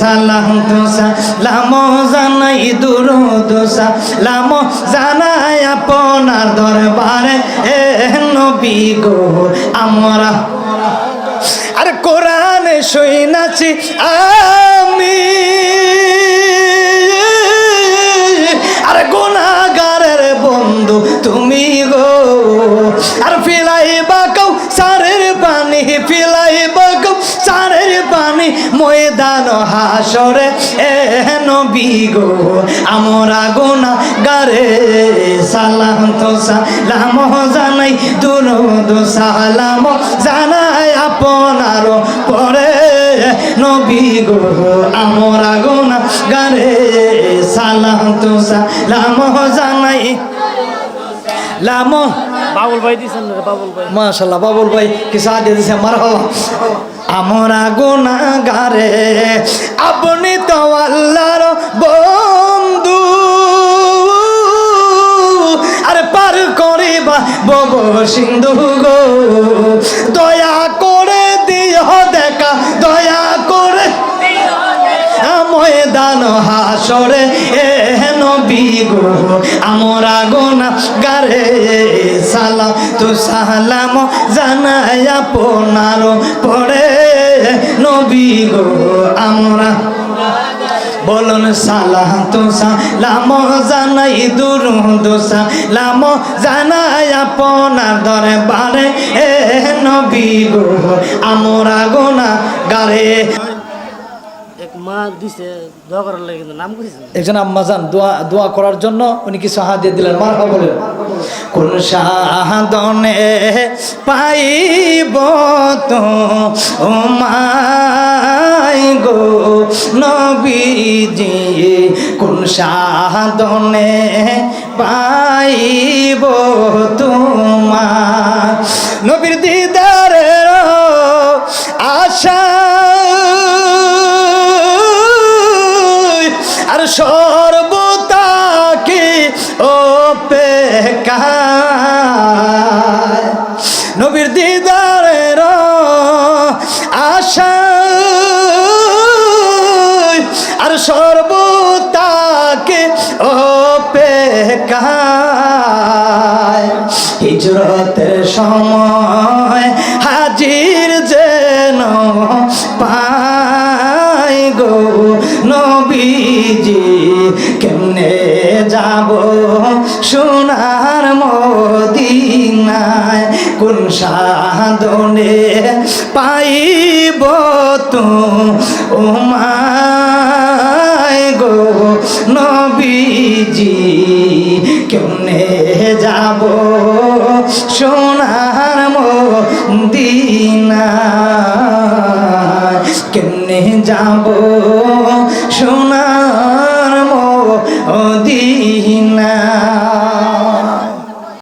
সালাম দোসা, লামো জানাই দূর দোসা, লামো জানাই আপনার দরবারে, এ নবী গো, আমরা আর কোরআনে শুই নাচি আমি পানি ফিলাই বাকাও সারের পানি ময়দান হাসরে। এ নবী গো, আমরা গুনা গারে সালাম তো সালাম জানাই দূর দো সালাম জানাই আপনার পরে। নবী গো, আমরা গুনা গারে সালাম তো সালাম জানাই লামো। বাবুল ভাই দিছেন বাবুল ভাই। মাশাল্লাহ বাবুল ভাই কিছু আগে দিছে? আমার আমরা গুণাগারে আপনি তো আল্লাহর বন্ধু। আরে পার করিবা বব সিন্ধু গো। ময়দান হাসরে, এ নবী গো, আমরা গোনা গারে সালাম তু সালাম জানাই আপনার পরে নবী গো, আমরা বলুন সালাম তো সালাম জানাই দূর দোসা লাম জানাই আপনার দরবারে। এ নবী গো, আমরা গোনা গারে মা দিছে একজন আম্মাজান দোয়া দোয়া করার জন্য উনি কিছু হাত দিয়ে দিলেন মার বলেন। কোন সাধনে পাইব তো, ও মাই গো নবীজি। কোন সাধনে পাইব তোমার নবীর দিদারের আশা অপেক্ষায় নবীর দিদারের আশা। আর সর্বতাকে অপেক্ষায় হিজরতের সময় হাজির যেন পাই গো নবীজি, কেমনে যাব সোনার মদিনায়। কোন সাধনে পাইব তো ও মায় গো নবীজি? কেমনে যাব সোনার মদিনায়? কেমনে যাব সোনার